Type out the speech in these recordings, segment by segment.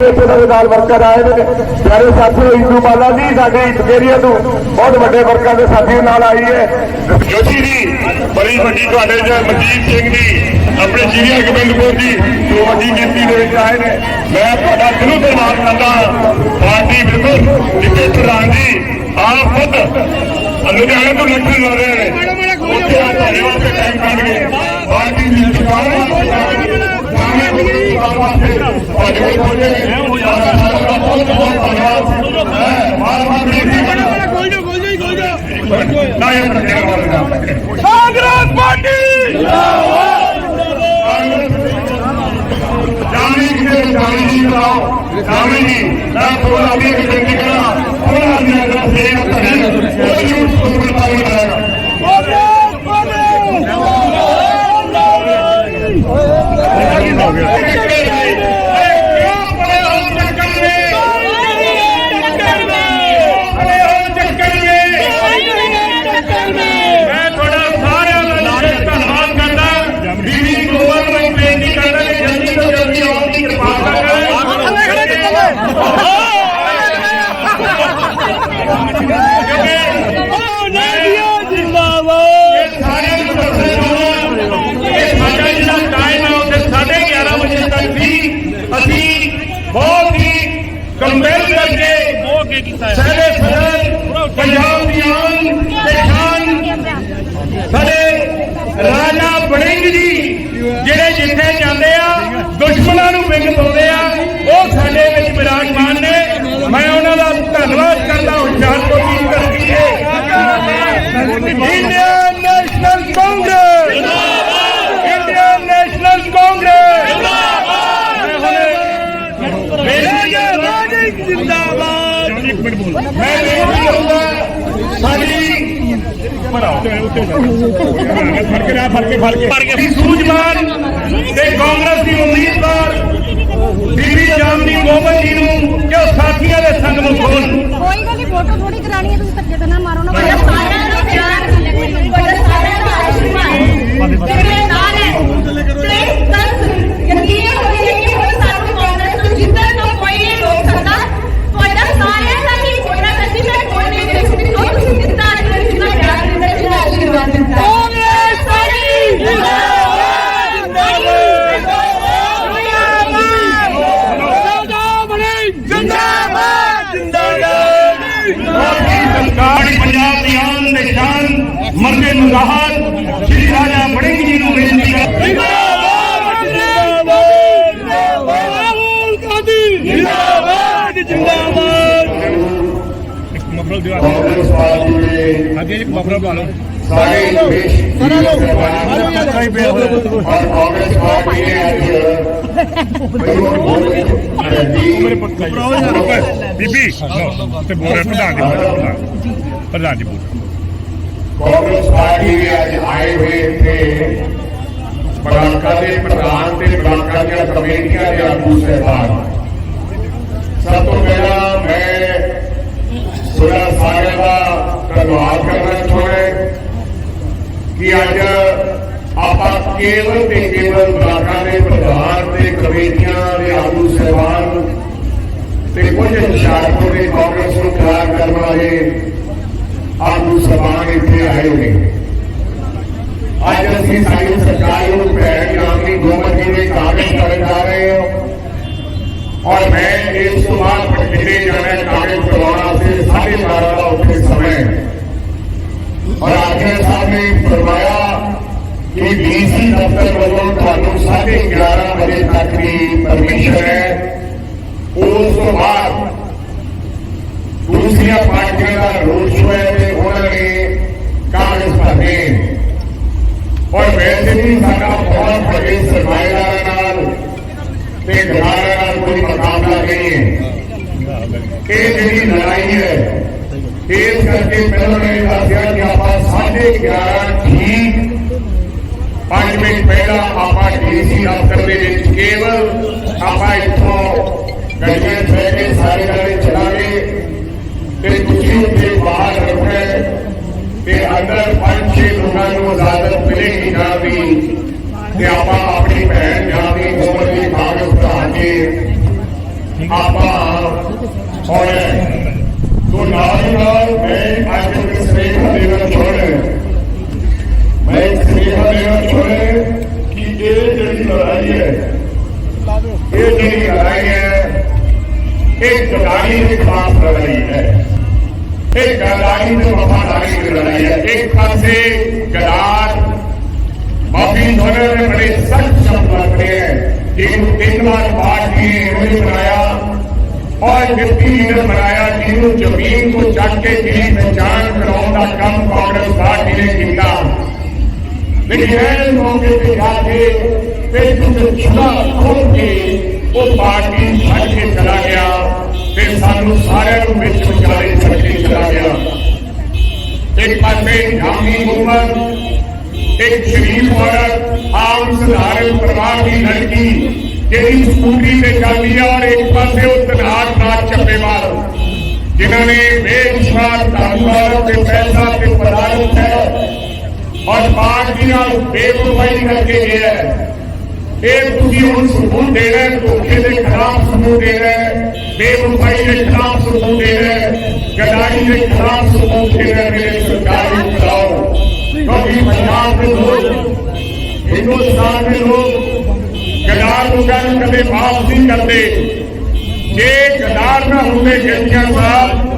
ਇੱਥੇ ਦੇ ਨਾਲ ਵਰਕਰ ਆਏ ਨੇ। ਪਿਆਰੇ ਸਾਥੀਓ ਇੰਦੂ ਬਾਲਾ ਜੀ, ਸਾਡੇ ਏਰੀਆ ਤੋਂ ਬਹੁਤ ਵੱਡੇ ਵਰਕਰਾਂ ਦੇ ਸਾਥੀ ਨਾਲ ਆਈ ਹੈ। ਜੋਸ਼ੀ ਜੀ, ਬੜੀ ਵੱਡੀ ਤੁਹਾਡੇ ਚ ਮਨਜੀਤ ਸਿੰਘ ਜੀ, ਆਪਣੇ ਸ਼੍ਰੀ ਹਰਗੋਬਿੰਦਪੁਰ ਜੀ, ਜੋ ਵੱਡੀ ਗਿਣਤੀ ਦੇ ਵਿੱਚ ਆਏ ਨੇ। ਮੈਂ ਤੁਹਾਡਾ ਦਿਲੋਂ ਧੰਨਵਾਦ ਕਰਦਾ ਪਾਰਟੀ ਬਿਲਕੁਲ ਜਿੱਥੇ ਪ੍ਰਧਾਨ ਜੀ, ਆਪ ਖੁਦ ਲੁਧਿਆਣੇ ਤੋਂ ਇਲੈਕਸ਼ਨ ਲੜ ਰਹੇ ਨੇ। ਉੱਥੇ ਆ ਤੁਹਾਡੇ ਵਾਸਤੇ ਟਾਈਮ ਕੱਢ ਕੇ ਪਾਰਟੀ ਦੀ ਸਰਕਾਰ ਨਾਮੇ ਬੁਲਾਉਣ ਵਾਸਤੇ ਤੁਹਾਡੇ ਕੋਲ ਪਹੁੰਚੇ ਨੇ ਤੁਹਾਡਾ ਸਾਰਿਆਂ ਦਾ ਬਹੁਤ ਬਹੁਤ ਧੰਨਵਾਦ ਮੈਂ ਮਾਰ ਮਾਰ ਬੇਨਤੀ ਕਰਦਾ ਨਾ ਇਹ ਪ੍ਰਚਾਰ ਵਾਲਾ ਕਾਂਗਰਸ ਪਾਰਟੀ ਜਾਣੀ ਕਿਤੇ ਜਾਣੀ ਜੀ ਕਰਾਓ ਜਾਣੀ ਜੀ ਮੈਂ ਥੋੜਾ ਵੀ ਬੇਨਤੀ ਕਰਾਂ ਥੋੜਾ ਵੀ ਅਗਰ ਸੇਵ ਕਰੇ ਉਹ ਯੂਥ ਸੁਪਰ ਪਾਵਰ ਕਰਾਂਗਾ ਮੈਂ ਤੁਹਾਡਾ ਸਾਰਿਆਂ ਦਾ ਬਹੁਤ ਧੰਨਵਾਦ ਕਰਦਾ ਬੀਬੀ ਗੋਬਰ ਨੂੰ ਬੇਨਤੀ ਕਰਦਾ ਕਿ ਜਲਦੀ ਤੋਂ ਜਲਦੀ ਆਉਣ ਦੀ ਕਿਰਪਾਲਤਾ ਕਰੇ ਸਾਰਿਆਂ ਨੂੰ ਦੱਸਣਾ ਚਾਹੁੰਦਾ ਕਿ ਸਾਡਾ ਜਿਹੜਾ ਟਾਈਮ ਹੈ ਉਹ ਸਾਢੇ 11 ਵਜੇ ਤੱਕ ਵੀ ਅਸੀਂ ਬਹੁਤ ਹੀ ਕੰਪੇਅਰ ਕਰਕੇ ਸਾਡੇ ਸਦਰ ਪੰਜਾਬ ਦੀ ਆਨ ਤੇ ਸ਼ਾਨ ਸਾਡੇ ਰਾਜਾ ਬੜਿੰਗ ਜੀ ਜਿਹੜੇ ਜਿੱਥੇ ਜਾਂਦੇ ਆ ਦੁਸ਼ਮਣਾਂ ਨੂੰ ਵਿੰਗ ਪਾਉਂਦੇ ਆ ਉਹ ਸਾਡੇ ਵਿੱਚ ਵਿਰਾਜਮਾਨ ਨੇ। ਮੈਂ ਉਹਨਾਂ ਦਾ ਧੰਨਵਾਦ ਕਰਦਾ ਹੁਸ਼ਿਆਰਪੁਰ ਦੀ ਧਰਤੀ ਤੇ। Indian National Congress Indian National Congress ਮੈਂ ਹੁਣੇ ਮੇਰਾ ਰਾਜੇ ਜਿੰਦਾਬਾਦ ਮੈਂ ਬੇਨਤੀ ਕਰੂੰਗਾ ਸਾਡੀ ਫੜ ਕੇ ਫੜ ਕੇ। ਫੜ ਕੇ ਫੜ ਕੇ ਸੂਝਵਾਨ ਤੇ ਕਾਂਗਰਸ ਦੀ ਉਮੀਦਵਾਰ ਬੀਬੀ ਜਾਮਨੀ ਗੋਬਲ ਜੀ ਨੂੰ ਕਿ ਉਹ ਸਾਥੀਆਂ ਦੇ ਸੰਗ ਨੂੰ ਖੋਲ ਕੋਈ ਗੱਲ ਨਹੀਂ ਫੋਟੋ ਥੋੜੀ ਕਰਾਣੀ ਹੈ ਤੁਸੀਂ ਧੱਕੇ ਤੇ ਨਾ ਮਾਰੋ ਨਾ। ਤੁਹਾਡਾ ਸਾਰਿਆਂ ਦਾ ਪਿਆਰ ਤੁਹਾਡਾ ਸਾਰਿਆਂ ਦਾ ਆਸ਼ੀਰਵਾਦ ਮੇਰੇ ਨਾਲ ਹੈ ਪਲੀਜ਼ ਬਸ ਯਕੀਨ ਹੋਵੇ ਕਿ ਹੁਣ ਸਾਨੂੰ ਕਾਂਗਰਸ ਨੂੰ ਜਿੱਤਣ ਤੋਂ ਕੋਈ ਨਹੀਂ ਰੋਕ ਸਕਦਾ ਤੁਹਾਡਾ ਸਾਰਿਆਂ ਦਾ ਹੀ ਤੁਹਾਡਾ ਸੱਚੀ ਮੈਂ ਕੋਈ ਨਹੀਂ ਦੇਖ ਸਕਦੀ ਜੋ ਤੁਸੀਂ ਦਿੱਤਾ ਅੱਜ ਮੈਨੂੰ ਜਿੰਨਾ ਪਿਆਰ ਦਿੱਤਾ ਜਿੰਨਾ ਆਸ਼ੀਰਵਾਦ ਦਿੱਤਾ ਕਾਂਗਰਸ ਸਾਡੀ ਜਿੰਦਾਬਾਦ ਸਰਕਾਰੀ ਪੰਜਾਬ ਦੀ ਆਨ ਨਿਸ਼ਾਨ ਮਰਦੇ ਮੁਜ਼ਾਹਰ ਸ਼੍ਰੀ ਰਾਜਾ ਬੜਿੰਗ ਜੀ ਨੂੰ ਬੇਨਤੀ ਕਰ ਕਾਂਗਰਸ ਪਾਰਟੀ ਦੇ ਅੱਗੇ ਇੱਕ ਮਫਰਲ ਪਾ ਲਓ ਸਾਰੇ ਦੇਸ਼ ਔਰ ਕਾਂਗਰਸ ਪਾਰਟੀ ਨੇ ਅੱਜ ਬੀਬੀ ਤੇ ਬੋਲ ਪ੍ਰਧਾਨ ਜੀ ਪ੍ਰਧਾਨ ਜੀ ਬੋਲ ਕਾਂਗਰਸ ਪਾਰਟੀ ਦੇ ਅੱਜ ਆਏ ਹੋਏ ਇੱਥੇ ਬਲਾਕਾਂ ਦੇ ਪ੍ਰਧਾਨ ਤੇ ਬਲਾਕਾਂ ਦੀਆਂ ਕਮੇਟੀਆਂ ਦੇ ਆਗੂ ਸਹਿਬਾਨ ਸਭ ਤੋਂ ਪਹਿਲਾਂ ਮੈਂ ਤੁਹਾਡਾ ਸਾਰਿਆਂ ਦਾ ਧੰਨਵਾਦ ਕਰਨਾ ਚਾਹੁੰਦਾ ਕਿ ਅੱਜ ਆਪਾਂ ਕੇਵਲ ਤੇ ਕੇਵਲ ਬਲਾਕਾਂ ਦੇ ਪ੍ਰਧਾਨ ਤੇ ਕਮੇਟੀਆਂ ਦੇ ਆਗੂ ਸਹਿਬਾਨ ਤੇ ਕੁਝ ਹੁਸ਼ਿਆਰਪੁਰ ਦੇ ਕਾਂਗਰਸ ਨੂੰ ਖਿਲਾਫ ਕਰਨ ਵਾਲੇ ਆਗੂ ਸਭਾਨ ਇੱਥੇ ਆਏ ਨੇ ਅੱਜ ਅਸੀਂ ਸਾਡੀ ਸਰਕਾਰ ਨੂੰ ਭੈਣ ਜਾਮਨੀ ਗੋਮਤ ਜੀ ਦੇ ਕਾਗਜ਼ ਕਰਨ ਜਾ ਰਹੇ ਹਾਂ ਔਰ ਮੈਂ ਇਸ ਤੋਂ ਬਾਅਦ ਬਠਿੰਡੇ ਜਾਣਾ ਕਾਗਜ਼ ਕਰਵਾਉਣ ਵਾਸਤੇ ਸਾਢੇ ਬਾਰਾਂ ਦਾ ਉੱਥੇ ਸਮਾਂ ਹੈ ਔਰ ਆਖਿਰ ਸਾਹਿਬ ਨੇ ਫਰਮਾਇਆ ਕਿ ਡੀਸੀ ਦਫ਼ਤਰ ਵੱਲੋਂ ਤੁਹਾਨੂੰ ਸਾਢੇ 11 ਵਜੇ ਤੱਕ ਦੀ ਪਰਮਿਸ਼ਨ ਹੈ ਉਸ ਤੋਂ ਬਾਅਦ ਦੂਸਰੀਆਂ ਪਾਰਟੀਆਂ ਦਾ ਰੋਡ ਸ਼ੋਅ ਹੈ ਤੇ ਉਹਨਾਂ ਨੇ ਕਾਂਗਰਸ ਭਰਨੇ ਔਰ ਵੈਸੇ ਵੀ ਸਾਡਾ ਬਹੁਤ ਵੱਡੇ ਸਰਮਾਏਦਾਰਾਂ ਨਾਲ ਤੇ ਘਰਾਣਿਆਂ ਨਾਲ ਕੋਈ ਮੁਕਾਬਲਾ ਨਹੀਂ ਹੈ ਇਹ ਜਿਹੜੀ ਲੜਾਈ ਹੈ ਇਸ ਕਰਕੇ ਕਿ ਆਪਾਂ ਸਾਢੇ 11 ਠੀਕ ਪੰਜ ਮਿੰਟ ਪਹਿਲਾਂ ਆਪਾਂ ਡੀਸੀ ਦਫ਼ਤਰ ਦੇ ਵਿੱਚ ਕੇਵਲ ਆਪਾਂ ਇੱਥੋਂ ਗੱਡੀਆਂ ਚਲੇ ਕੇ ਸਾਰੇ ਜਾਣੇ ਚਲਾਂਗੇ ਤੇ ਤੁਸੀਂ ਉੱਥੇ ਬਾਹਰ ਰੱਖਣਾ ਤੇ ਅੰਦਰ ਪੰਜ ਛੇ ਲੋਕਾਂ ਨੂੰ ਇਜਾਜ਼ਤ ਮਿਲੇਗੀ ਨਾ ਵੀ ਤੇ ਆਪਾਂ ਆਪਣੀ ਭੈਣ ਜਾਨੀ ਉਮਰ ਦੀ ਕਾਗਜ਼ ਭਰਾ ਕੇ ਆਪਾਂ ਹੁਣ ਤੋਂ ਨਾਲ ਨਾਲ ਮੈਂ ਅੱਜ ਇੱਕ ਸਨੇਹਾ ਦੇਣਾ ਚਾਹੁੰਦਾ ਮੈਂ ਸਨੇਹਾ ਦੇਣਾ ਚਾਹੁੰਦਾ ਕਿ ਇਹ ਜਿਹੜੀ ਲੜਾਈ ਹੈ ਇਹ ਜਿਹੜੀ ਲੜਾਈ ਹੈ ਇਹ ਗਦਾਰੀ ਦੇ ਖਿਲਾਫ ਲੜਾਈ ਹੈ ਇਹ ਗਦਾਰੀ ਤੇ ਵਫਾਦਾਰੀ ਦੀ ਲੜਾਈ ਹੈ ਇੱਕ ਪਾਸੇ ਗਦਾਰ ਮਾਫੀ ਦੋਨੇ ਨੇ ਬੜੇ ਸਖਤ ਸ਼ਬਦ ਵਰਤੇ ਹੈ ਜਿਹਨੂੰ ਤਿੰਨ ਵਾਰ ਪਾਰਟੀ ਨੇ ਉਹਨੇ ਬਣਾਇਆ ਔਰ ਡਿਪਟੀ ਲੀਡਰ ਬਣਾਇਆ ਜਿਹਨੂੰ ਜ਼ਮੀਨ ਤੋਂ ਚੱਕ ਕੇ ਜਿਹਦੀ ਪਛਾਣ ਕਰਾਉਣ ਦਾ ਕੰਮ ਕਾਂਗਰਸ ਪਾਰਟੀ ਨੇ ਕੀਤਾ ਲੇਕਿਨ ਇਹ ਮੌਕੇ ਤੇ ਜਾ ਕੇ ਤੇ ਜਿਹਨੂੰ ਛੁੜਾ ਖੋਲ ਕੇ ਉਹ ਪਾਰਟੀ ਛੱਡ ਕੇ ਚਲਾ ਗਿਆ ਤੇ ਸਾਨੂੰ ਸਾਰਿਆਂ ਨੂੰ ਵਿੱਚ ਵਿਚਾਲੇ ਛੱਡ ਕੇ ਚਲਾ ਗਿਆ। ਇੱਕ ਪਾਸੇ ਜਾਮੀ ਉਮਰ ਇੱਕ ਸ਼ਰੀਫ ਔਰਤ, ਆਮ ਸਧਾਰਨ ਪਰਿਵਾਰ ਦੀ ਲੜਕੀ, ਜਿਹੜੀ ਸਕੂਟਰੀ ਤੇ ਚੱਲਦੀ ਆ ਔਰ ਇੱਕ ਪਾਸੇ ਉਹ ਤਨਾਟ ਨਾਟ ਚੱਪੇਵਾਲ ਜਿਨ੍ਹਾਂ ਨੇ ਬੇਵਿਸ਼ਵਾਸ ਧੰਨਵਾਦ ਤੇ ਪੈਸਾ ਤੇ ਪਦਾਰਥ ਹੈ ਔਰ ਪਾਰਟੀ ਨਾਲ ਬੇਵਫਾਈ ਕਰਕੇ ਗਿਆ ਇਹ ਤੁਸੀਂ ਹੁਣ ਸਬੂਤ ਦੇ ਰਹੇ ਧੋਖੇ ਦੇ ਖਿਲਾਫ ਸਬੂਤ ਦੇ ਰਹੇ ਹੋ, ਬੇਵਫਾਈ ਦੇ ਖਿਲਾਫ ਸਬੂਤ ਦੇ ਰਹੇ ਗਦਾਰੀ ਦੇ ਖਿਲਾਫ ਸਬੂਤ ਦੇ ਰਹੇ ਹੋ, ਮੇਰੇ ਸਰਕਾਰੀ ਬੁਲਾਓ। ਕਿਉਂਕਿ ਪੰਜਾਬ ਦੇ ਲੋਕ ਹਿੰਦੁਸਤਾਨ ਦੇ ਲੋਕ ਗਦਾਰ ਲੋਕਾਂ ਨੂੰ ਕਦੇ ਮਾਫ ਨਹੀਂ ਕਰਦੇ। ਜੇ ਗਦਾਰ ਨਾ ਹੁੰਦੇ ਜੱਜੀਆਂ ਸਾਹਿਬ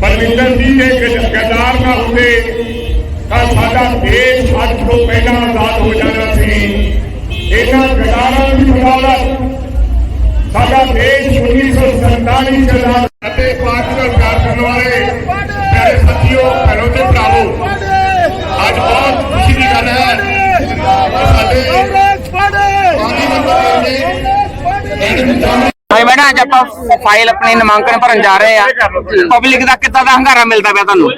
ਬਲਵਿੰਦਰ ਜੀ ਦੇ ਗਦਾਰ ਨਾ ਹੁੰਦੇ ਸਾਡਾ ਦੇਸ਼ ਅੱਜ ਤੋਂ ਪਹਿਲਾਂ ਆਜ਼ਾਦ ਹੋ ਜਾਣਾ ਸੀ। ਇਹਨਾਂ ਗਦਾਰਾਂ ਦੀ ਬਦੌਲਤ ਸਾਡਾ ਦੇਸ਼ 1947 ਚ ਆਜ਼ਾਦ ਅਤੇ ਪਾਰਟੀ ਦਾ ਵਿਕਾਸ ਕਰਨ ਵਾਲੇ। ਪਿਆਰੇ ਸਾਥੀਓ ਭੈਣੋ ਤੇ ਭਰਾਵੋ ਅੱਜ ਬਹੁਤ ਖੁਸ਼ੀ ਦੀ ਗੱਲ ਹੈ। ਸਾਡੇ ਭਾਈ ਮੈਡਮ ਅੱਜ ਆਪਾਂ ਫਾਈਲ ਆਪਣੀ ਨਾਮਾਂਕਨ ਭਰਨ ਜਾ ਰਹੇ ਆ। ਪਬਲਿਕ ਦਾ ਕਿੱਦਾਂ ਦਾ ਹੰਗਾਰਾ ਮਿਲਦਾ ਪਿਆ ਤੁਹਾਨੂੰ?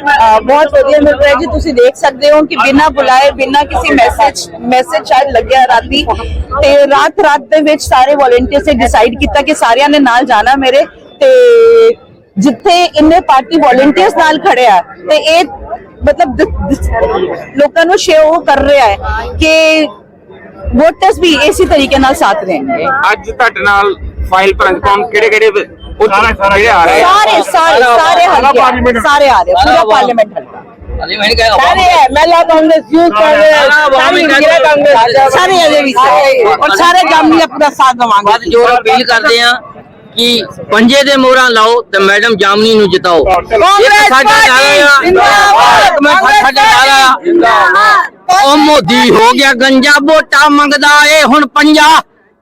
ਬਹੁਤ ਵਧੀਆ ਮਿਲ ਰਿਹਾ ਜੀ ਤੁਸੀਂ ਦੇਖ ਸਕਦੇ ਹੋ ਕਿ ਬਿਨਾਂ ਬੁਲਾਏ ਬਿਨਾਂ ਕਿਸੇ ਮੈਸੇਜ ਮੈਸੇਜ ਸ਼ਾਇਦ ਲੱਗਿਆ ਰਾਤੀ। ਤੇ ਰਾਤ ਰਾਤ ਦੇ ਵਿੱਚ ਸਾਰੇ ਵੋਲੰਟੀਅਰਸ ਨੇ ਡਿਸਾਈਡ ਕੀਤਾ ਕਿ ਸਾਰਿਆਂ ਨੇ ਨਾਲ ਜਾਣਾ ਮੇਰੇ। ਤੇ ਜਿੱਥੇ ਇੰਨੇ ਪਾਰਟੀ ਵੋਲੰਟੀਅਰਸ ਨਾਲ ਖੜਿਆ ਤੇ ਇਹ ਮਤਲਬ ਲੋਕਾਂ ਨੂੰ ਸ਼ੇਅਰ ਕਰ ਰਿਹਾ ਹੈ ਕਿ ਵੋਟਰਸ ਵੀ ਇਸੇ ਤਰੀਕੇ ਨਾਲ ਸਾਥ ਦੇਣਗੇ। ਅੱਜ ਤੁਹਾਡੇ ਨਾਲ ਫਾਈਲ ਭਰਨ ਕੌਣ ਕਿਹੜੇ ਕਿਹੜੇ ਉਹ ਜਿਹੜੇ ਆ ਰਹੇ ਆ ਸਾਰੇ ਸਾਰੇ ਸਾਰੇ ਹਲਕੇ ਸਾਰੇ ਆ ਰਹੇ ਪੂਰਾ ਪਾਰਲੀਮੈਂਟ ਹਲਕਾ सारे है महिला कांग्रेस यूथ कांग्रेस सारी इंडिया कांग्रेस सारे अजय भी और सारे जामनी अपना साथ ਬਾਅਦ देवांगे ਜੋ ਅਪੀਲ ਕਰਦੇ ਆ ਕਿ ਪੰਜੇ ਦੇ ਮੋਹਰਾਂ ਲਾਓ ਤੇ ਮੈਡਮ ਜਾਮਨੀ ਨੂੰ ਜਿਤਾਓ कांग्रेस ਸਾਡਾ ਨਾਰਾ ਆ जिंदाबाद ਮੈਂ ਸਾਡਾ ਨਾਰਾ ਆ जिंदाबाद ਉਹ ਮੋਦੀ ਹੋ ਗਿਆ ਗੰਜਾ ਵੋਟਾਂ ਮੰਗਦਾ ਏ ਹੁਣ ਪੰਜਾ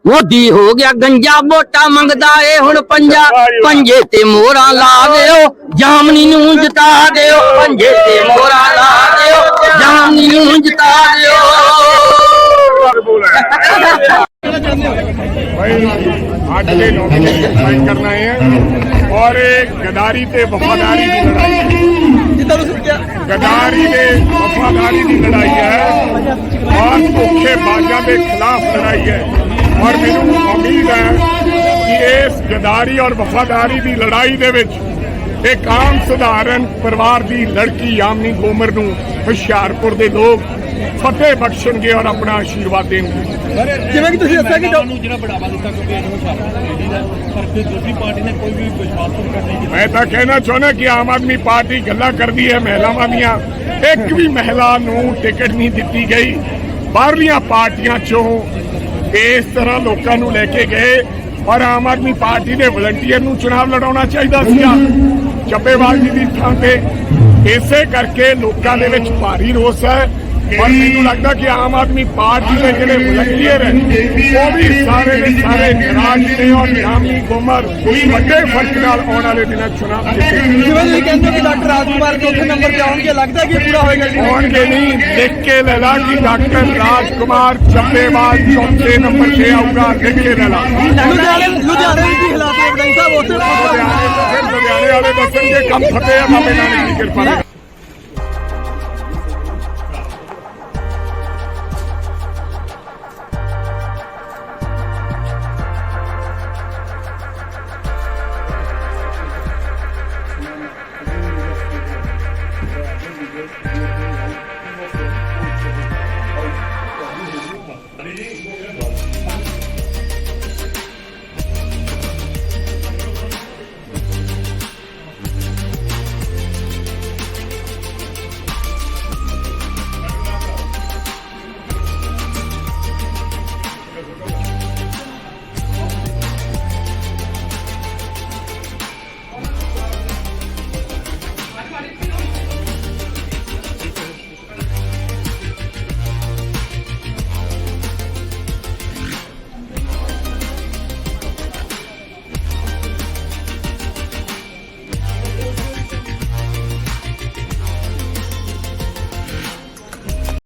ਮੋਦੀ ਹੋ ਗਿਆ ਗੰਜਾ ਵੋਟਾਂ ਮੰਗਦਾ ਏ ਹੁਣ ਪੰਜਾ। ਪੰਜੇ ਤੇ ਮੋਹਰਾਂ ਲਾ ਦਿਓ ਜਾਮਨੀ ਨੂੰ ਜਿਤਾ ਦਿਓ। ਪੰਜੇ ਤੇ ਮੋਹਰਾਂ ਲਾ ਦਿਓ ਜਾਮਨੀ ਨੂੰ ਜਿਤਾ ਦਿਓ। ਗਦਾਰੀ ਤੇ ਵਫਾਦਾਰੀ ਦੀ ਵਫਾਦਾਰੀ ਦੀ ਲੜਾਈ ਹੈ ਔਰ ਧੋਖੇ ਬਾਜ਼ਾਂ ਦੇ ਖਿਲਾਫ ਲੜਾਈ ਹੈ ਔਰ ਮੈਨੂੰ ਉਮੀਦ ਹੈ ਕਿ ਇਸ ਗਦਾਰੀ ਔਰ ਵਫਾਦਾਰੀ ਦੀ ਲੜਾਈ ਦੇ ਵਿੱਚ ਇੱਕ ਆਮ ਸਧਾਰਨ ਪਰਿਵਾਰ ਦੀ ਲੜਕੀ ਯਾਮਨੀ ਗੋਮਰ ਨੂੰ ਹੁਸ਼ਿਆਰਪੁਰ ਦੇ ਲੋਕ ਫਤਿਹ ਬਖਸ਼ਣਗੇ ਔਰ ਆਪਣਾ ਆਸ਼ੀਰਵਾਦ ਦੇਣਗੇ। ਜਿਵੇਂ ਕਿ ਤੁਸੀਂ ਦੱਸਿਆ ਕਿ ਨੂੰ ਜਿਹੜਾ ਬੜਾਵਾ ਦਿੱਤਾ ਕਿਉਂਕਿ ਇਹ ਹੁਸ਼ਿਆਰਪੁਰ ਦਾ ਪਰ ਫਿਰ ਦੂਸਰੀ ਪਾਰਟੀ ਨੇ ਕੋਈ ਵੀ ਵਿਸ਼ਵਾਸ ਨਹੀਂ ਕਰਨੇ ਮੈਂ ਤਾਂ ਕਹਿਣਾ ਚਾਹੁੰਦਾ ਕਿ ਆਮ ਆਦਮੀ ਪਾਰਟੀ ਗੱਲਾਂ ਕਰਦੀ ਹੈ ਮਹਿਲਾਵਾਂ ਦੀਆਂ ਇੱਕ ਵੀ ਮਹਿਲਾ ਨੂੰ ਟਿਕਟ ਨਹੀਂ ਦਿੱਤੀ ਗਈ। ਬਾਹਰਲੀਆਂ ਪਾਰਟੀਆਂ ਚੋਂ ਇਸ ਤਰ੍ਹਾਂ ਲੋਕਾਂ ਨੂੰ ਲੈ ਕੇ ਗਏ ਔਰ ਆਮ ਆਦਮੀ ਪਾਰਟੀ ਦੇ ਵਲੰਟੀਅਰ ਨੂੰ ਚੁਣਾਵ ਲੜਾਉਣਾ ਚਾਹੀਦਾ ਸੀਗਾ। ਚੱਬੇਵਾਲ ਜੀ ਦੀ ਥਾਂ ਤੇ। ਇਸੇ ਕਰਕੇ ਲੋਕਾਂ ਦੇ ਵਿੱਚ ਭਾਰੀ ਰੋਸ ਹੈ। ਔਰ ਮੈਨੂੰ ਲੱਗਦਾ ਕਿ ਆਮ ਆਦਮੀ ਪਾਰਟੀ ਦੇ ਜਿਹੜੇ ਵਲੰਟੀਅਰ ਹੈ ਉਹ ਵੀ ਸਾਰੇ ਦੇ ਸਾਰੇ ਨਾਰਾਜ਼ ਨੇ ਔਰ ਜਾਮੀ ਗੁਮਰ ਵੱਡੇ ਫ਼ਰਕ ਨਾਲ ਆਉਣ ਵਾਲੇ ਦਿਨਾਂ ਚੁਣਾਵ ਜਿਵੇਂ ਤੁਸੀਂ ਕਹਿੰਦੇ ਕਿ ਡਾਕਟਰ ਰਾਜਕੁਮਾਰ ਚੌਥੇ ਨੰਬਰ ਤੇ ਆਉਣਗੇ ਲੱਗਦਾ ਕਿ ਪੂਰਾ ਹੋਏਗਾ ਜੀ? ਆਉਣਗੇ ਨਹੀਂ ਲਿਖ ਕੇ ਲੈ ਲਾ ਕਿ ਡਾਕਟਰ ਰਾਜਕੁਮਾਰ ਚੱਬੇਵਾਲ ਚੌਥੇ ਨੰਬਰ ਤੇ ਆਊਗਾ ਲਿਖ ਕੇ ਲੈ ਲਾ ਲੁਧਿਆਣੇ ਲੁਧਿਆਣੇ ਕੀ ਹਾਲਾਤ ਹੈ ਸਾਹਿਬ ਉੱਥੇ ਲੁਧਿਆਣੇ ਵਾਲੇ ਦੱਸਣਗੇ ਕੰਮ ਫਤੇ ਆ ਬਾਬੇ ਨਾਨਕ ਦੀ ਕਿਰਪਾ ਨਾਲ।